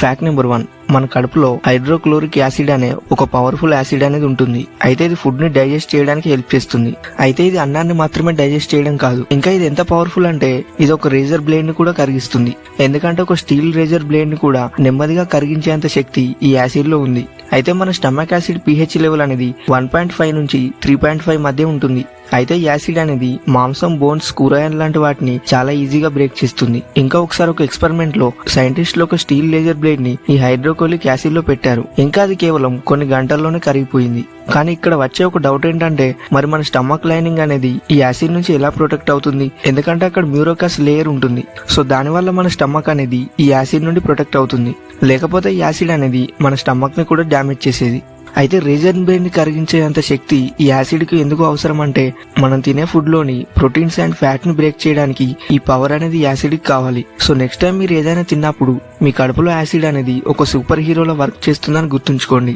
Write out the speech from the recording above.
Fact number one మన కడుపులో hydrochloric acid అనే ఒక పవర్ఫుల్ యాసిడ్ అనేది ఉంటుంది. అయితే ఇది ఫుడ్ని డైజెస్ట్ చేయడానికి హెల్ప్ చేస్తుంది. అయితే ఇది అన్నాన్ని మాత్రమే డైజెస్ట్ చేయడం కాదు. ఇంకా ఇది ఎంత పవర్ఫుల్ అంటే ఇది ఒక రేజర్ బ్లేడ్ని కూడా కరిగిస్తుంది. ఎందుకంటే ఒక స్టీల్ రేజర్ బ్లేడ్ని కూడా నెమ్మదిగా కరిగించేంత శక్తి ఈ యాసిడ్లో ఉంది. అయితే మన స్టమక్ యాసిడ్ పిహెచ్ లెవెల్ అనేది వన్ పాయింట్ ఫైవ్ నుంచి త్రీ పాయింట్ ఫైవ్ మధ్య ఉంటుంది. అయితే యాసిడ్ అనేది మాంసం బోన్స్ కూరగాయలు లాంటి వాటిని చాలా ఈజీగా బ్రేక్ చేస్తుంది. ఇంకా ఒకసారి ఒక ఎక్స్పెరిమెంట్లో సైంటిస్టులు ఒక స్టీల్ లేజర్ బ్లేడ్ని ఈ హైడ్రోకోలిక్ యాసిడ్లో పెట్టారు. ఇంకా అది కేవలం కొన్ని గంటల్లోనే కరిగిపోయింది. కానీ ఇక్కడ వచ్చే ఒక డౌట్ ఏంటంటే మరి మన స్టమక్ లైనింగ్ అనేది ఈ యాసిడ్ నుంచి ఎలా ప్రొటెక్ట్ అవుతుంది? ఎందుకంటే అక్కడ మ్యూరోకాస్ లేయర్ ఉంటుంది. సో దానివల్ల మన స్టమక్ అనేది ఈ యాసిడ్ నుండి ప్రొటెక్ట్ అవుతుంది. లేకపోతే ఈ యాసిడ్ అనేది మన స్టమక్ని కూడా డ్యామేజ్ చేసేది. అయితే రీజన్ బ్రెయిన్ కరిగించేంత శక్తి ఈ యాసిడ్కి ఎందుకు అవసరం అంటే మనం తినే ఫుడ్లోని ప్రోటీన్స్ అండ్ ఫ్యాట్ని బ్రేక్ చేయడానికి ఈ పవర్ అనేది యాసిడ్కి కావాలి. సో నెక్స్ట్ టైం మీరు ఏదైనా తిన్నప్పుడు మీ కడుపులో యాసిడ్ అనేది ఒక సూపర్ హీరోలా వర్క్ చేస్తుందని గుర్తుంచుకోండి.